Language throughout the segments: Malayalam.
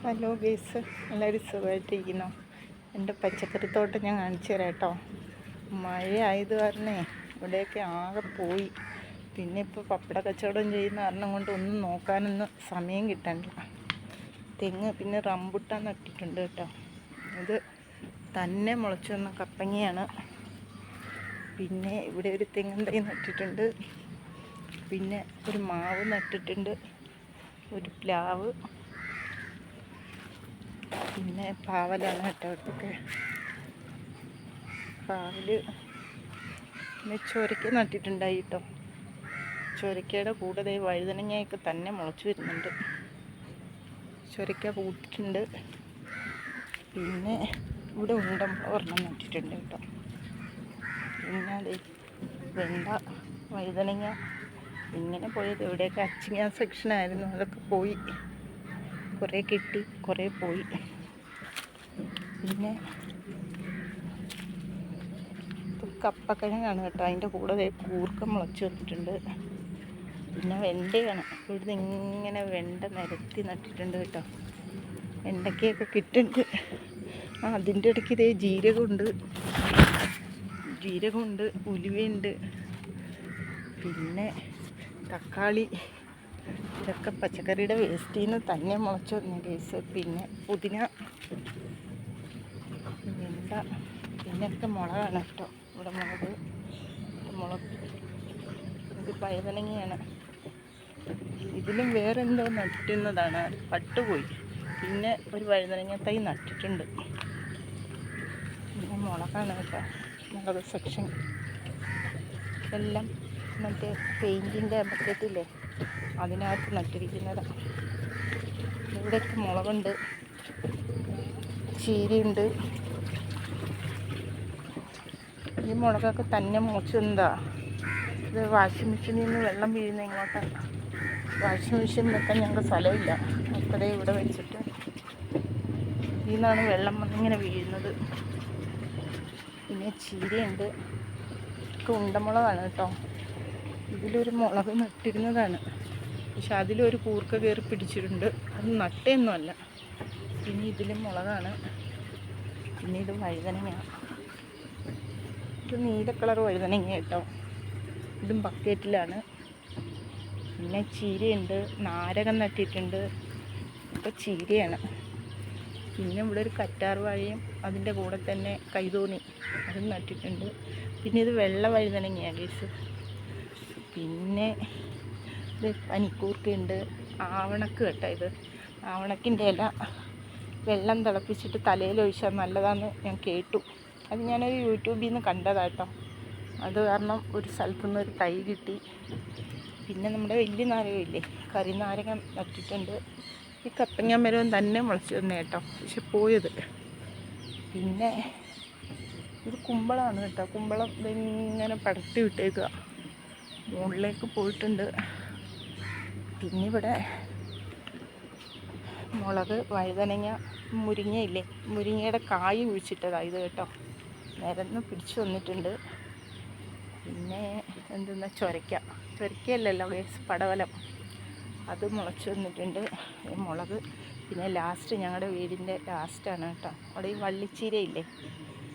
ഹലോ ഗേസ് എല്ലാവരും സുഖമായിട്ടിരിക്കുന്നു. എന്റെ പച്ചക്കറി പച്ചക്കറിത്തോട്ടം ഞാൻ കാണിച്ചു തരാം കേട്ടോ. മഴ ആയത് കാരണേ ഇവിടെയൊക്കെ ആകെ പോയി. പിന്നെ ഇപ്പോൾ പപ്പട കച്ചവടം ചെയ്യുന്ന കാരണം കൊണ്ട് ഒന്നും നോക്കാനൊന്നും സമയം കിട്ടണ്ട തെങ്ങ് പിന്നെ റംബുട്ടാൻ നട്ടിട്ടുണ്ട് കേട്ടോ. ഇത് തന്നെ മുളച്ചു വന്ന കപ്പങ്ങയാണ്. പിന്നെ ഇവിടെ ഒരു തെങ്ങും തൈ നട്ടിട്ടുണ്ട്. പിന്നെ ഒരു മാവ് നട്ടിട്ടുണ്ട്. ഒരു പ്ലാവ്. പിന്നെ പാവലാണ് കേട്ടോ ഇവിടുത്തെ പാവൽ പിന്നെ ചൊരക്ക നട്ടിട്ടുണ്ടായി കേട്ടോ ചൊരക്കയുടെ കൂടെ വഴുതനങ്ങയൊക്കെ തന്നെ മുളച്ചു വരുന്നുണ്ട്. ചൊരക്ക പൂത്തിട്ടുണ്ട്. പിന്നെ ഇവിടെ ഉണ്ടം ഒരെണ്ണം നട്ടിട്ടുണ്ട് കേട്ടോ. പിന്നെ ദേ വെണ്ട വഴുതനങ്ങ ഇങ്ങനെ പോയത്. ഇവിടെയൊക്കെ അച്ചിങ്ങ സെക്ഷനായിരുന്നു അതൊക്കെ പോയി. കുറേ കിട്ടി കുറേ പോയി. പിന്നെ കപ്പക്കിഴങ്ങാണ് കേട്ടോ. അതിന്റെ കൂടെ കൂർക്കം മുളച്ച് വന്നിട്ടുണ്ട് പിന്നെ വെണ്ടയാണ്. ഇവിടുന്ന് ഇങ്ങനെ വെണ്ട നിരത്തി നട്ടിട്ടുണ്ട് കേട്ടോ. വെണ്ടയ്ക്കൊക്കെ കിട്ടുന്നുണ്ട് ആ അതിന്റെ ഇടയ്ക്ക് ഇതേ ജീരകമുണ്ട്. ജീരകമുണ്ട് ഉലുവയുണ്ട്. പിന്നെ തക്കാളി. ഇതൊക്കെ പച്ചക്കറിയുടെ വേസ്റ്റിൽ നിന്ന് തന്നെ മുളച്ച് വന്ന കേസ് പിന്നെ പുതിന. വെണ്ട പിന്നെയൊക്കെ മുളകാണ് കേട്ടോ. ഇവിടെ മുളക് മുളക് ഇത് പയതനങ്ങയാണ്. ഇതിലും വേറെ എന്തോ നട്ടുന്നതാണ് പട്ടുപോയി. പിന്നെ ഒരു വഴുതനങ്ങ തൈ നട്ടിട്ടുണ്ട്. പിന്നെ മുളകാണ് കേട്ടോ. മുളക് സെക്ഷൻ എല്ലാം മറ്റേ പെയിന്റിന്റെ ബക്കറ്റില്ലേ അതിനകത്ത് നട്ടിരിക്കുന്നതാണ് ഇവിടെയൊക്കെ മുളകുണ്ട് ചീരയുണ്ട്. ഈ മുളകൊക്കെ തന്നെ മുളച്ചെന്താ ഇത് വാഷിംഗ് മെഷീനിൽ നിന്ന് വെള്ളം വീഴുന്ന ഇങ്ങോട്ടാണ് വാഷിംഗ് മെഷീൻ വെക്കാൻ ഞങ്ങൾക്ക് സ്ഥലമില്ല. അത്രയും ഇവിടെ വെച്ചിട്ട് ഇതിൽ നിന്നാണ് വെള്ളം വന്നിങ്ങനെ വീഴുന്നത്. പിന്നെ ചീരയുണ്ട്. ഇതൊക്കെ ഉണ്ടമുളകാണ് കേട്ടോ. ഇതിലൊരു മുളക് നട്ടിരുന്നതാണ്. പക്ഷെ അതിലൊരു കൂർക്ക കയറി പിടിച്ചിട്ടുണ്ട്. അത് നട്ടയൊന്നുമല്ല പിന്നെ ഇതിലും മുളകാണ്. പിന്നെ ഇത് വഴുതനങ്ങ ഇത് നീല കളർ വഴുതനങ്ങ കേട്ടോ. ഇതും ബക്കറ്റിലാണ്. പിന്നെ ചീരയുണ്ട്. നാരകം നട്ടിട്ടുണ്ട്. ഇപ്പം ചീരയാണ്. പിന്നെ ഇവിടെ ഒരു കറ്റാർ വാഴയും അതിന്റെ കൂടെ തന്നെ കൈതോണി അതും നട്ടിട്ടുണ്ട്. പിന്നെ ഇത് വെള്ള വഴുതനങ്ങയാണ് ഗീസ് പിന്നെ ഇത് പനിക്കൂർക്കയുണ്ട് ആവണക്ക് കേട്ടോ ഇത്. ആവണക്കിന്റെ ഇല വെള്ളം തിളപ്പിച്ചിട്ട് തലയിൽ ഒഴിച്ചാൽ നല്ലതാണെന്ന് ഞാൻ കേട്ടു. അത് ഞാനൊരു യൂട്യൂബിൽ നിന്ന് കണ്ടതാട്ടോ. അത് കാരണം ഒരു സ്ഥലത്തുനിന്ന് ഒരു തൈ കിട്ടി. പിന്നെ നമ്മുടെ വലിയ നാരകമില്ലേ? കറി നാരക നട്ടിട്ടുണ്ട്. ഈ കപ്പങ്ങ മരവും തന്നെ മുളച്ച് തന്നെ കേട്ടോ. പക്ഷെ പോയത്. പിന്നെ ഇത് കുമ്പളമാണ് കേട്ടോ. കുമ്പളം ഇങ്ങനെ പടർത്തി വിട്ടേക്കുക മുകളിലേക്ക് പോയിട്ടുണ്ട്. പിന്നെ ഇവിടെ മുളക് വഴുതനങ്ങ മുരിങ്ങയില്ലേ? മുരിങ്ങയുടെ കായ് കുഴിച്ചിട്ടതാണ് ഇത് കേട്ടോ. നിരന്ന് പിടിച്ചു വന്നിട്ടുണ്ട്. പിന്നെ എന്തെന്നാ ചൊരയ്ക്ക. ചൊരയ്ക്കയല്ലല്ലോ പടവലം. അത് മുളച്ച് വന്നിട്ടുണ്ട്. മുളക് പിന്നെ ലാസ്റ്റ് ഞങ്ങളുടെ വീടിന്റെ ലാസ്റ്റാണ് കേട്ടോ. അവിടെ ഈ വള്ളിച്ചീരയില്ലേ?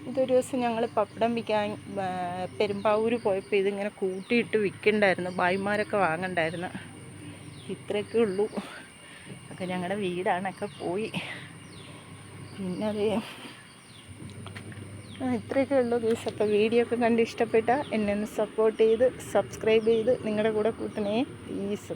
ഇതൊരു ദിവസം ഞങ്ങൾ പപ്പടം വിൽക്കാൻ പെരുമ്പാവൂർ പോയപ്പോൾ ഇതിങ്ങനെ കൂട്ടിയിട്ട് വിൽക്കണ്ടായിരുന്നു ബായിമാരൊക്കെ വാങ്ങണ്ടായിരുന്നു. ഇത്രയൊക്കെ ഉള്ളൂ. ഒക്കെ ഞങ്ങളുടെ വീടാണൊക്കെ പോയി. പിന്നെ അത് ഇത്രയൊക്കെ ഉള്ളൂ ഗീസ് അപ്പോൾ വീഡിയോ ഒക്കെ കണ്ട് ഇഷ്ടപ്പെട്ടാൽ എന്നെ ഒന്ന് സപ്പോർട്ട് ചെയ്ത് സബ്സ്ക്രൈബ് ചെയ്ത് നിങ്ങളുടെ കൂടെ കൂട്ടണേ. പ്ലീസ്